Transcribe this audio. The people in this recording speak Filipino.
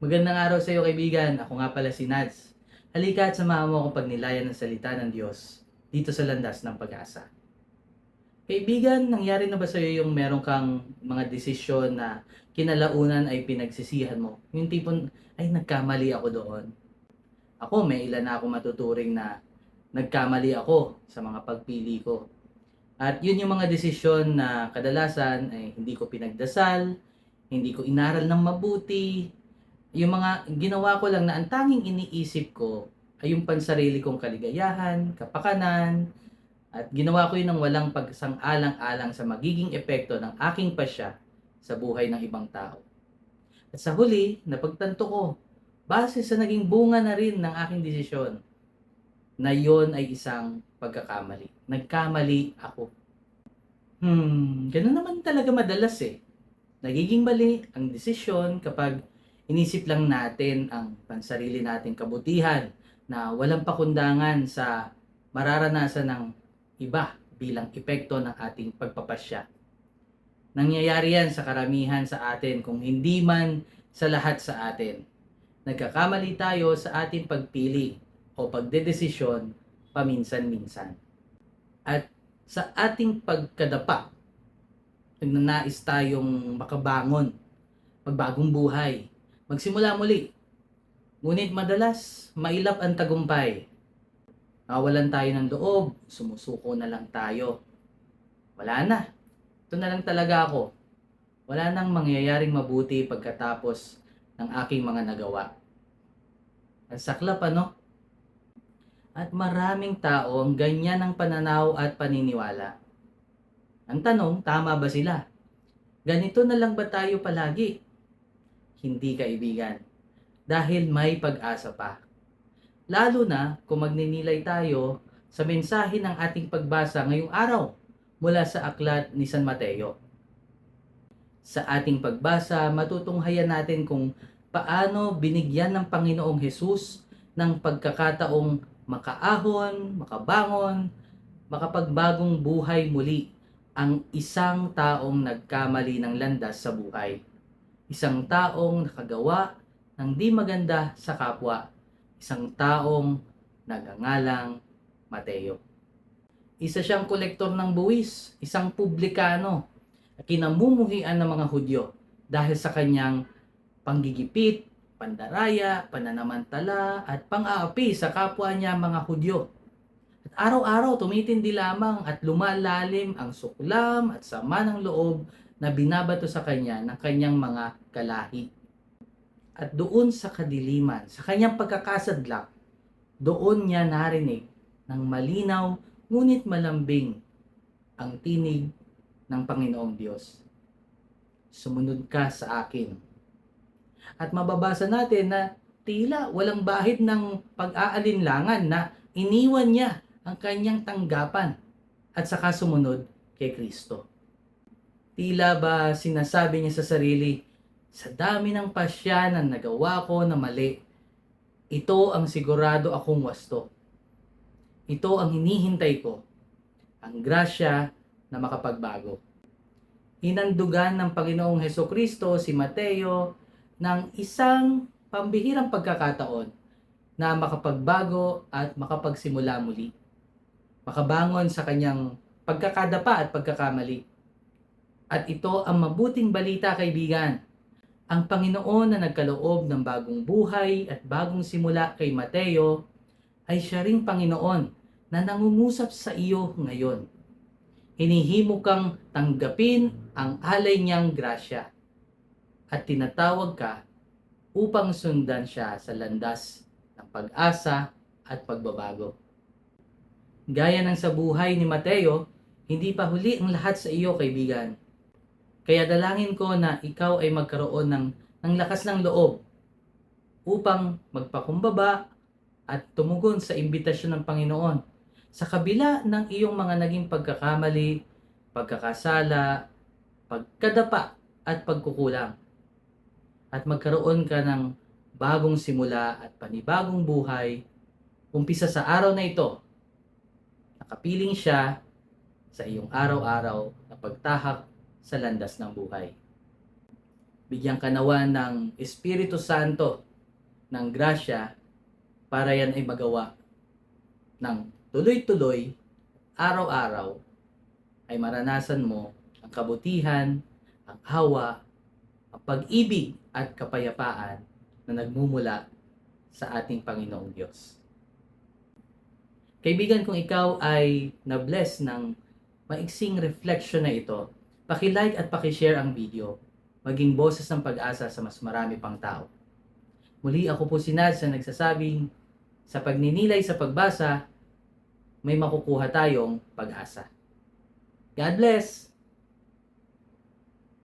Magandang araw sa iyo kaibigan. Ako nga pala si Nads. Halika at samahan mo akong pagnilayan ng salita ng Diyos dito sa landas ng pag-asa. Kaibigan, nangyari na ba sa iyo yung meron kang mga desisyon na kinalaunan ay pinagsisihan mo? Yung tipon, ay nagkamali ako doon. Ako, may ilan na ako matuturing na nagkamali ako sa mga pagpili ko. At yun yung mga desisyon na kadalasan ay hindi ko pinagdasal, hindi ko inaral ng mabuti, yung mga ginawa ko lang na ang tanging iniisip ko ay yung pansarili kong kaligayahan, kapakanan, at ginawa ko yun ng walang pagsang-alang-alang sa magiging epekto ng aking pasya sa buhay ng ibang tao. At sa huli, napagtanto ko, base sa naging bunga na rin ng aking desisyon, na yon ay isang pagkakamali. Nagkamali ako. Hmm, ganun naman talaga madalas eh. Nagiging mali ang desisyon kapag inisip lang natin ang pansarili nating kabutihan na walang pakundangan sa mararanasan ng iba bilang epekto ng ating pagpapasya. Nangyayari yan sa karamihan sa atin kung hindi man sa lahat sa atin. Nagkakamali tayo sa ating pagpili o pagdedesisyon paminsan-minsan. At sa ating pagkadapa, nagnanais tayong makabangon, magbagong buhay, magsimula muli. Ngunit madalas, mailap ang tagumpay. Nawalan tayo ng loob, sumusuko na lang tayo. Wala na. Ito na lang talaga ako. Wala nang mangyayaring mabuti pagkatapos ng aking mga nagawa. Ang saklap ano? At maraming tao ang ganyan ang pananaw at paniniwala. Ang tanong, tama ba sila? Ganito na lang ba tayo palagi? Hindi kaibigan. Dahil may pag-asa pa. Lalo na kung magninilay tayo sa mensahe ng ating pagbasa ngayong araw mula sa aklat ni San Mateo. Sa ating pagbasa, matutunghayan natin kung paano binigyan ng Panginoong Hesus ng pagkakataong makaahon, makabangon, makapagbagong buhay muli ang isang taong nagkamali ng landas sa buhay. Isang taong nakagawa ng di maganda sa kapwa. Isang taong nagangalang Mateo. Isa siyang kolektor ng buwis, isang publikano, kinamumuhian ng mga Hudyo dahil sa kanyang panggigipit, pandaraya, pananamantala, at pang-aapi sa kapwa niya mga Hudyo. At araw-araw tumitindi lamang at lumalalim ang suklam at sama ng loob na binabato sa kanya ng kanyang mga kalahi. At doon sa kadiliman, sa kanyang pagkakasadlak, doon niya narinig ng malinaw ngunit malambing ang tinig ng Panginoong Diyos. Sumunod ka sa akin. At mababasa natin na tila walang bahid ng pag-aalinlangan na iniwan niya ang kanyang tanggapan at saka sumunod kay Kristo. Tila ba sinasabi niya sa sarili, sa dami ng pasya na nagawa ko na mali, ito ang sigurado akong wasto. Ito ang hinihintay ko, ang grasya na makapagbago. Hinandugan ng Panginoong Heso Kristo si Mateo ng isang pambihirang pagkakataon na makapagbago at makapagsimula muli. Makabangon sa kanyang pagkakadapa at pagkakamali. At ito ang mabuting balita kaibigan. Ang Panginoon na nagkaloob ng bagong buhay at bagong simula kay Mateo ay siya ring Panginoon na nangungusap sa iyo ngayon. Hinihimo kang tanggapin ang alay niyang grasya at tinatawag ka upang sundan siya sa landas ng pag-asa at pagbabago. Gaya ng sa buhay ni Mateo, hindi pa huli ang lahat sa iyo, kaibigan. Kaya dalangin ko na ikaw ay magkaroon ng, ng lakas ng loob upang magpakumbaba at tumugon sa imbitasyon ng Panginoon sa kabila ng iyong mga naging pagkakamali, pagkakasala, pagkadapa at pagkukulang. At magkaroon ka ng bagong simula at panibagong buhay umpisa sa araw na ito. Nakapiling siya sa iyong araw-araw na pagtahak sa landas ng buhay. Bigyan ka nawa ng Espiritu Santo ng grasya para yan ay magawa ng tuloy-tuloy, araw-araw, ay maranasan mo ang kabutihan, ang awa, ang pag-ibig at kapayapaan na nagmumula sa ating Panginoong Diyos. Kaibigan, kung ikaw ay na-bless ng maiksing reflection na ito, paki-like at paki-share ang video, maging boses ng pag-asa sa mas marami pang tao. Muli ako po si Naz na nagsasabing, sa pagninilay sa pagbasa, may makukuha tayong pag-asa. God bless!